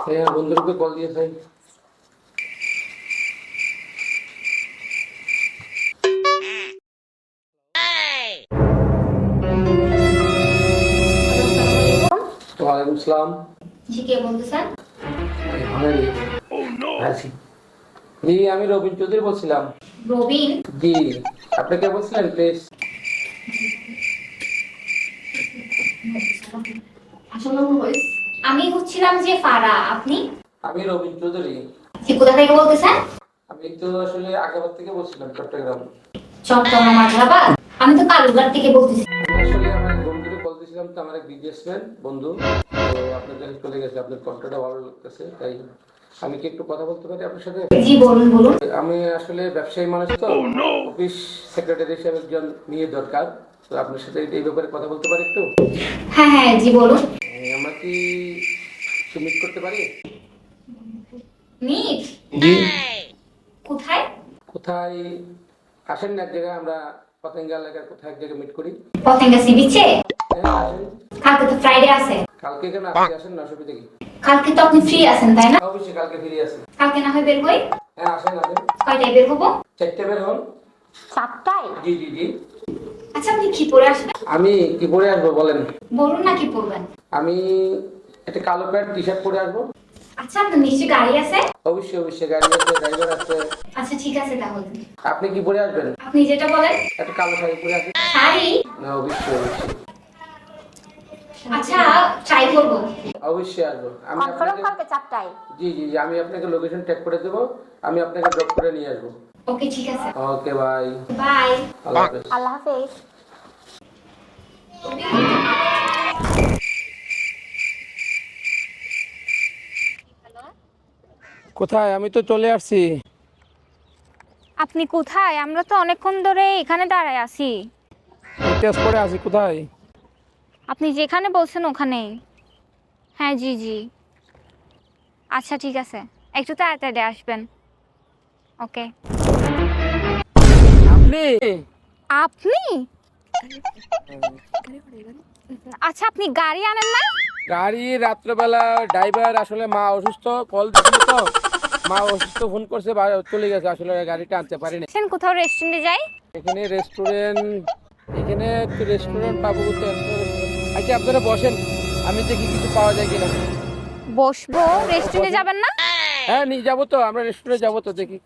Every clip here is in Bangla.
হ্যাঁ বন্ধুকে কল দিয়ে খাই। ওয়ালাইকুম আসসালাম জি কে বলতেছেন জি আমি রবীন চৌধুরী বলছিলাম। রবিন? জি আপনি কে বলছিলেন প্লিজ আমি হচ্ছিলাম যে ফারা আপনি? আমি রবীন চৌধুরী। জি কোথা থেকে বলতেছেন? আমি তো আসলে আগাবার থেকে বলছিলাম চট্টগ্রাম। চট্টগ্রাম আগ্রাবাদ আমি তো কালুঘাট থেকে বলতেছি। আসলে আমার বন্ধুকে কল দিয়েছিলাম তো আমার এক বিজনেসম্যান বন্ধু তো আপনার কাছে চলে গেছে আপনার কন্ট্রাক্টটা ভালো লাগতেছে তাই আমি কি একটু কথা বলতে পারি আপনার সাথে? জি বলুন বলুন। আমি আসলে ব্যবসায়ী মানুষ তো অফিস সেক্রেটারি হিসেবে একজন নিয়ে দরকার তো আপনার সাথে এই ব্যাপারে কথা বলতে পারি একটু? হ্যাঁ হ্যাঁ জি বলুন। মিট করতে পারি? মিট জি। কোথায়? কোথায়? আসেন না এক জায়গায় আমরা পতেঙ্গা এলাকার কোথায় এক জায়গায় মিট করি। পতেঙ্গা সি বিচে হ্যাঁ কালকে তো ফ্রাইডে আছে। কালকে কেন আজকে আসেন না অসুবিধা কি? কালকে তো আপনি ফ্রি আছেন তাই না? অবশ্যই কালকে ফিরে কালকে না হয় বের হই? হ্যাঁ আসেন আসেন। কয়টায় বের হব? চারটে বের হন। সাতটায়? জি জি জি। আচ্ছা আপনি কি পরে আসবেন? আমি কি পরে আসব বলেন। বলুন না কি পরবেন। আমি একটা কালো প্যান্ট টি শার্ট পরে আসব। আচ্ছা আপনার নিশ্চয়ই গাড়ি আছে? অবশ্যই অবশ্যই গাড়ি আছে ড্রাইভার আছে। আচ্ছা ঠিক আছে তাহলে। আপনি কি পরে আসবেন? আপনি যেটা বলেন। একটা কালো শাড়ি পরে আসবেন। শাড়ি? না অবশ্যই অবশ্যই। আচ্ছা ট্রাই করব। অবশ্যই আসব। আমি আপনাকে কালকে চারটায়? জি জি জি, আমি আপনাকে লোকেশন ট্যাগ করে দেবো। আমি আপনাকে ড্রপ করে নিয়ে আসব। ওকে ঠিক আছে। ওকে বাই বাই আল্লাহ হাফেজ। কোথায়? আমি তো চলে আসছি। আপনি কোথায়? আমরা তো অনেকক্ষণ ধরে এখানে দাঁড়ায় আছি। টেস্ট করে আসি কোথায়? আপনি যেখানে বলছেন ওখানেই হ্যাঁ জি জি। আচ্ছা ঠিক আছে। একটু তাড়াতাড়ি আসবেন। ওকে। আপনি? আপনি? আচ্ছা আপনি গাড়ি আনেন না? গাড়ি রাত্রেবেলা ড্রাইভার আসলে মা অসুস্থ কল দিছিল তো। মা অসুস্থ ফোন করছে বা- চলে গেছে আসলে গাড়িটা আনতে পারিনি। কোথাও রেস্টুরেন্টে যাই? এখানে রেস্টুরেন্ট এখানে রেস্টুরেন্ট পাবো তো আচ্ছা আপনারা বসেন? আমি দেখি কিছু পাওয়া যায় কিনা। বসবো? রেস্টুরেন্টে যাবেন না? হ্যাঁ নিয়ে যাব তো আমরা রেস্টুরেন্টে যাব তো দেখি।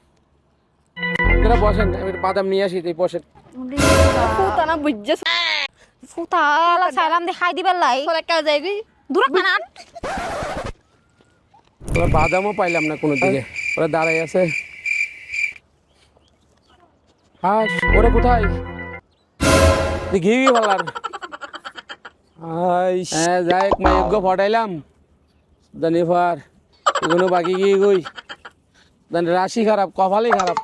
আপনারা বসেন আমি বাদাম নিয়ে আসি তুই বসেন। ফুটানা বুঝছে ফুটালা সালাম দেখাই দিবার লাই। কাজ যাইবি দূর কানান ওরা বাদামও পাইলাম না কোনো দিকে ওরা দাঁড়াই আছে। হাস, ওরা কোথায়? ঘিবি বলার। হ্যাঁ যাই হোক মাই যজ্ঞ ফটাইলাম জানি ফার এগুলো বাকি গিয়ে গই রাশি খারাপ, কপালই খারাপ।